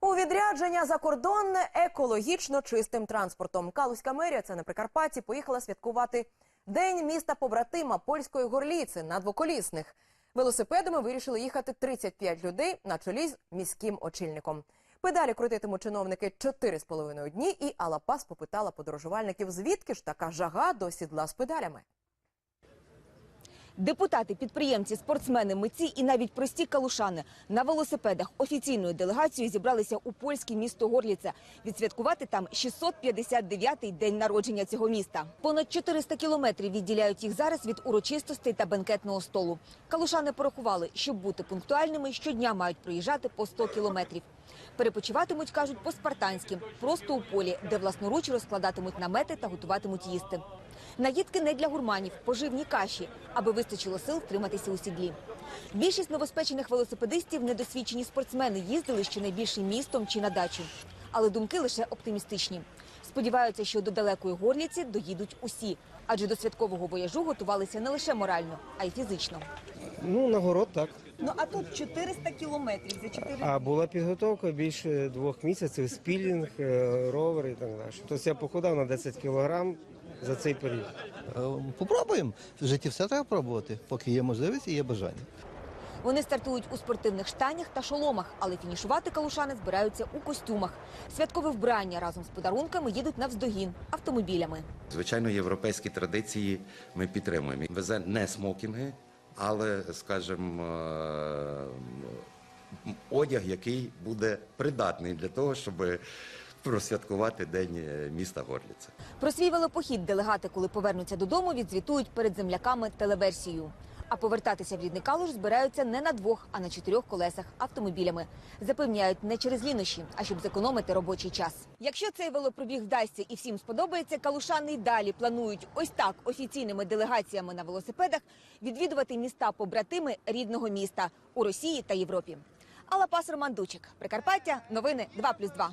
У відрядження закордонне екологічно чистим транспортом. Калузька мерія, це на Прикарпатті, поїхала святкувати День міста побратима польської горліці на двоколісних. Велосипедами вирішили їхати 35 людей на чолі з міським очільником. Педалі крутитимуть чиновники 4,5 дні, і Алапас попитала подорожувальників, звідки ж така жага до сідла з педалями. Депутати, підприємці, спортсмени, митці і навіть прості калушани на велосипедах офіційною делегацією зібралися у польське місто Горліце відсвяткувати там 659-й день народження цього міста. Понад 400 кілометрів відділяють їх зараз від урочистостей та бенкетного столу. Калушани порахували, щоб бути пунктуальними, щодня мають проїжджати по 100 кілометрів. Перепочиватимуть, кажуть, по-спартанськи, просто у полі, де власноруч розкладатимуть намети та готуватимуть їсти. Наїдки не для гурманів, поживні каші, аби вистачило сил втриматися у сідлі. Більшість новоспечених велосипедистів недосвідчені спортсмени їздили щонайбільше містом чи на дачу. Але думки лише оптимістичні. Сподіваються, що до далекої горліці доїдуть усі, адже до святкового вояжу готувалися не лише морально, а й фізично. Ну, нагород так. Ну а тут 400 кілометрів за 4 А була підготовка більше двох місяців, спілінг, е, ровер і так далі. Тобто я похудав на 10 кілограм за цей період. Е, Попробуємо. В житті все треба пробувати, поки є можливість і є бажання. Вони стартують у спортивних штанях та шоломах, але фінішувати калушани збираються у костюмах. Святкове вбрання разом з подарунками їдуть навздогін автомобілями. Звичайно, європейські традиції ми підтримуємо. Везе не смокінги, але, скажімо, е, одяг, який буде придатний для того, щоб просвяткувати День е, міста Горліця. Про свій велопохід делегати, коли повернуться додому, відзвітують перед земляками телеверсією. А повертатися в рідний Калуш збираються не на двох, а на чотирьох колесах автомобілями. Запевняють не через лінощі, а щоб зекономити робочий час. Якщо цей велопробіг вдасться і всім сподобається, калушани й далі планують ось так офіційними делегаціями на велосипедах відвідувати міста побратими рідного міста у Росії та Європі. Алапас Роман Дучик, Прикарпаття, новини 2+,2.